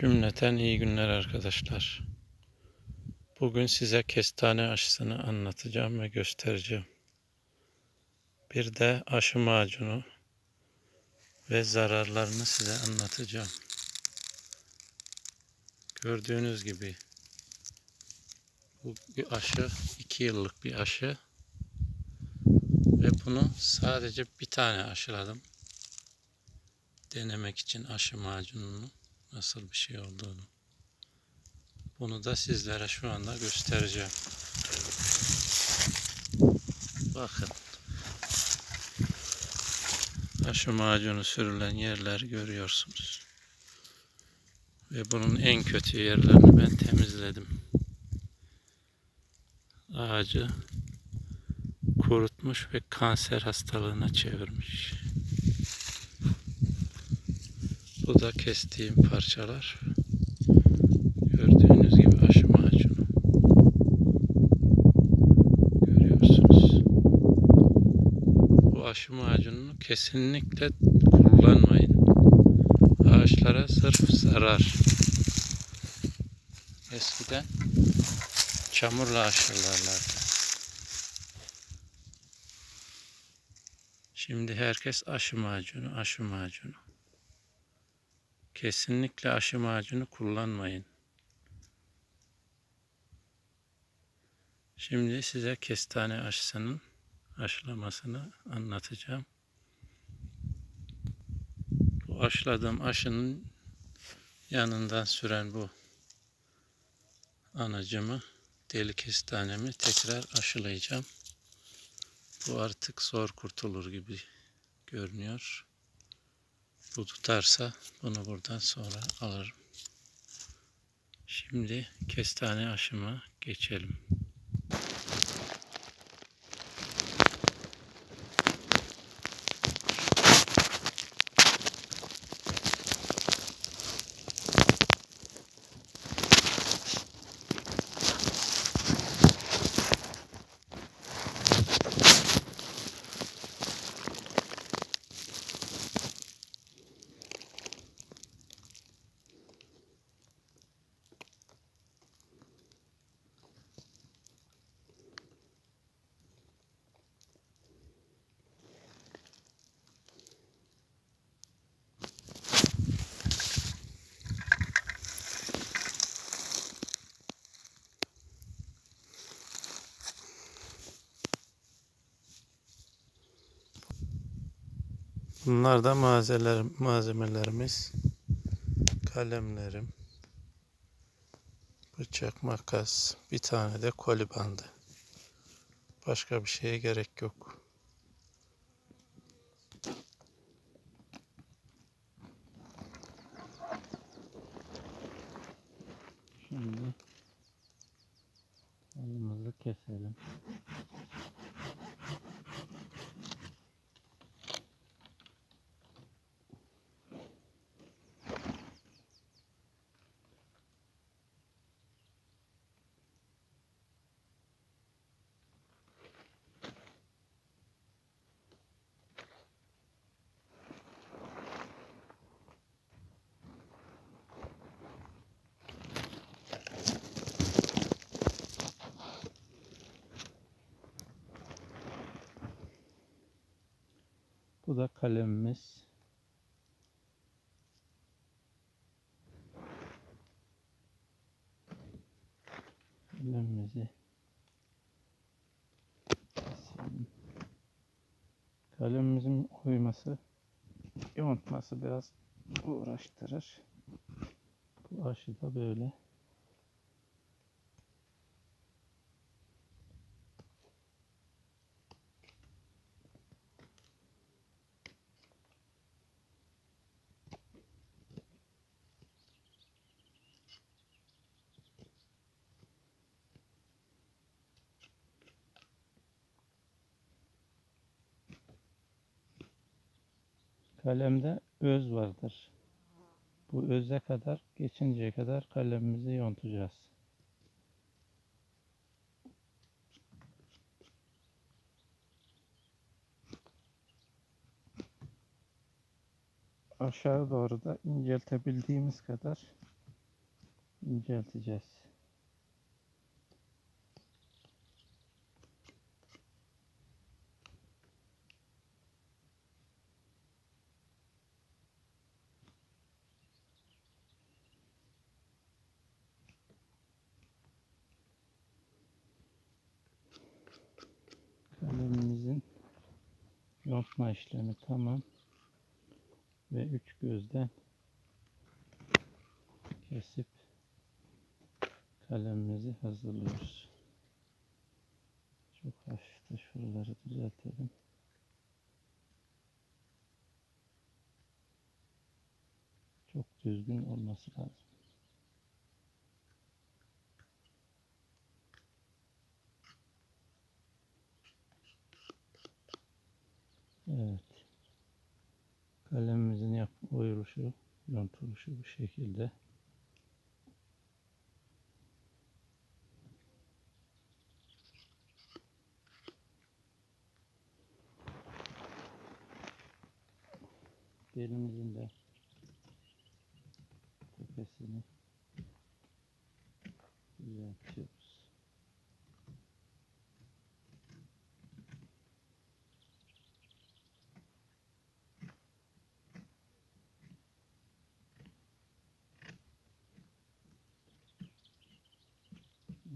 Cümleten iyi günler arkadaşlar. Bugün size kestane aşısını anlatacağım ve göstereceğim. Bir de aşı macunu ve zararlarını size anlatacağım. Gördüğünüz gibi bu bir aşı, iki yıllık bir aşı ve bunu sadece bir tane aşıladım. Denemek için aşı macununu nasıl bir şey olduğunu. Bunu da sizlere şu anda göstereceğim. Bakın. Aşı macunu sürülen yerleri görüyorsunuz. Ve bunun en kötü yerlerini ben temizledim. Ağacı kurutmuş ve kanser hastalığına çevirmiş. Bu da kestiğim parçalar. Gördüğünüz gibi aşı macunu. Görüyorsunuz. Bu aşı macununu kesinlikle kullanmayın. Ağaçlara sırf zarar. Eskiden çamurla aşırlarlardı. Şimdi herkes aşı macunu, aşı macunu. Kesinlikle aşı macunu kullanmayın. Şimdi size kestane aşısının aşılamasını anlatacağım. Bu aşıladığım aşının yanından süren bu anacımı, deli kestanemi tekrar aşılayacağım. Bu artık zor kurtulur gibi görünüyor. Bu tutarsa bunu buradan sonra alırım. Şimdi kestane aşıma geçelim. Bunlar da malzemeler, malzemelerimiz. Kalemlerim. Bıçak, makas, bir tane de koli bandı. Başka bir şeye gerek yok. Şimdi elimizi keselim. Bu da kalemimiz. Kalemimizi. Kalemimizin uyması, yontması biraz uğraştırır. Bu aşı da böyle. Kalemde öz vardır. Bu öze kadar geçinceye kadar kalemimizi yontacağız. Aşağı doğru da inceltebildiğimiz kadar incelteceğiz. Kalemimizin yontma işlemi tamam. Ve üç gözden kesip kalemimizi hazırlıyoruz. Çok hafif de şuraları düzeltelim. Çok düzgün olması lazım. Evet. Kalemimizin yap oyuluşu, yontuluşu bu şekilde. Belimizin de tepesini düzeltiyoruz.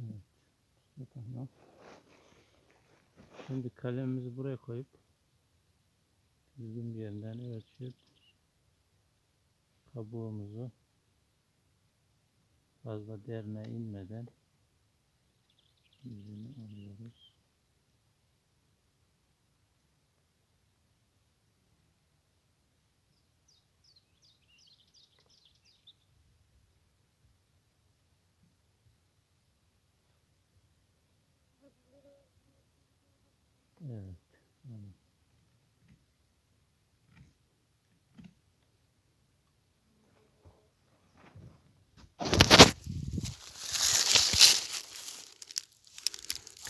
Evet. Bu Tamam. Şimdi kalemimizi buraya koyup düzgün bir yerinden ölçüp kabuğumuzu fazla derine inmeden yüzünü alıyoruz. Evet.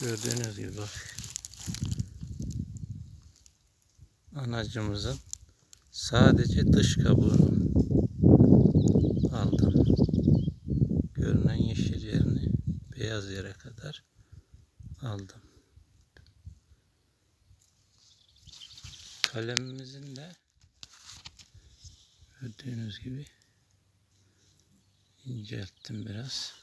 Gördüğünüz gibi bak. Anacımızın sadece dış kabuğunu aldım. Görünen yeşil yerini beyaz yere kadar aldım. Kalemimizin de gördüğünüz gibi incelttim biraz.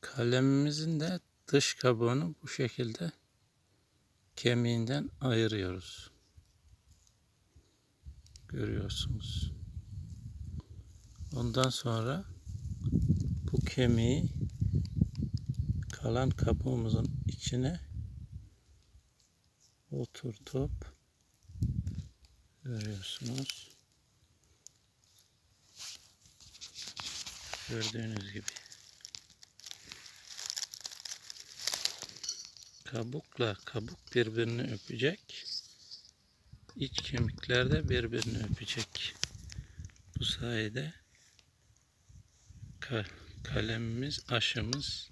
Kalemimizin de dış kabuğunu bu şekilde kemiğinden ayırıyoruz. Görüyorsunuz. Ondan sonra bu kemiği kalan kabuğumuzun içine oturtup görüyorsunuz. Gördüğünüz gibi. kabukla kabuk birbirini öpecek. İç kemikler de birbirini öpecek. Bu sayede ka- kalemimiz, aşımız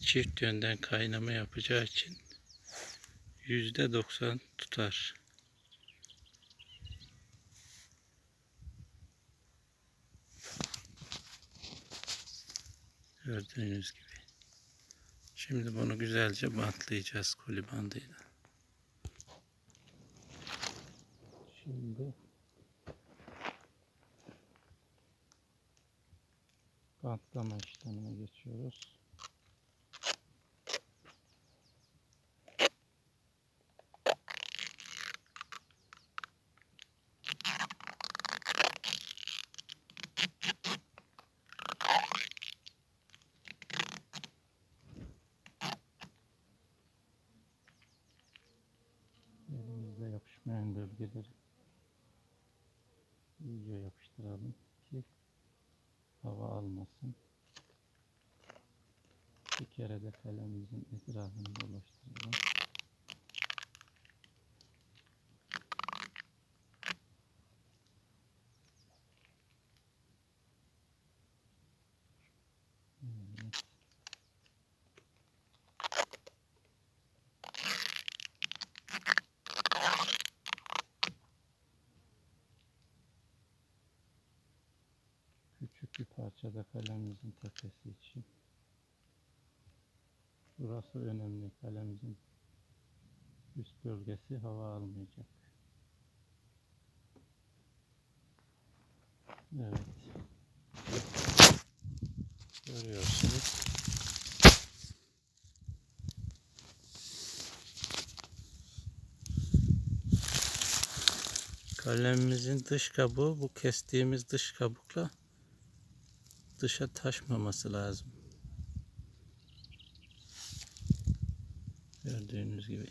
çift yönden kaynama yapacağı için yüzde doksan tutar. Gördüğünüz gibi. Şimdi bunu güzelce bantlayacağız koli bandıyla. Şimdi bantlama işlemine geçiyoruz. İyice yapıştıralım ki hava almasın. Bir kere de kalemimizin etrafını dolaştıralım. Evet. Parçada kalemimizin tepesi için. Burası önemli. Kalemimizin üst bölgesi hava almayacak. Evet. Görüyorsunuz. Kalemimizin dış kabuğu bu kestiğimiz dış kabukla dışa taşmaması lazım. Gördüğünüz gibi.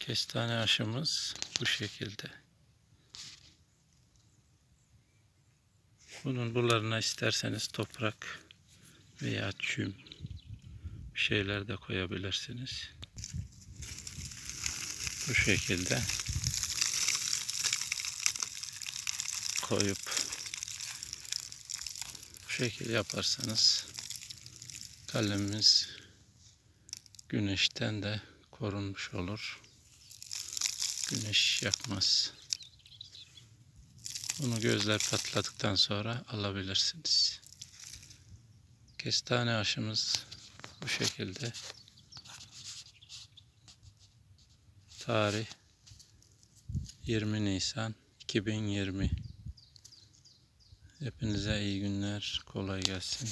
Kestane aşımız bu şekilde. Bunun bularına isterseniz toprak veya çüm şeyler de koyabilirsiniz. Bu şekilde koyup bu şekilde yaparsanız kalemimiz güneşten de korunmuş olur. Güneş yakmaz. Bunu gözler patladıktan sonra alabilirsiniz. Kestane aşımız bu şekilde. Tarih 20 Nisan 2020. Hepinize iyi günler. Kolay gelsin.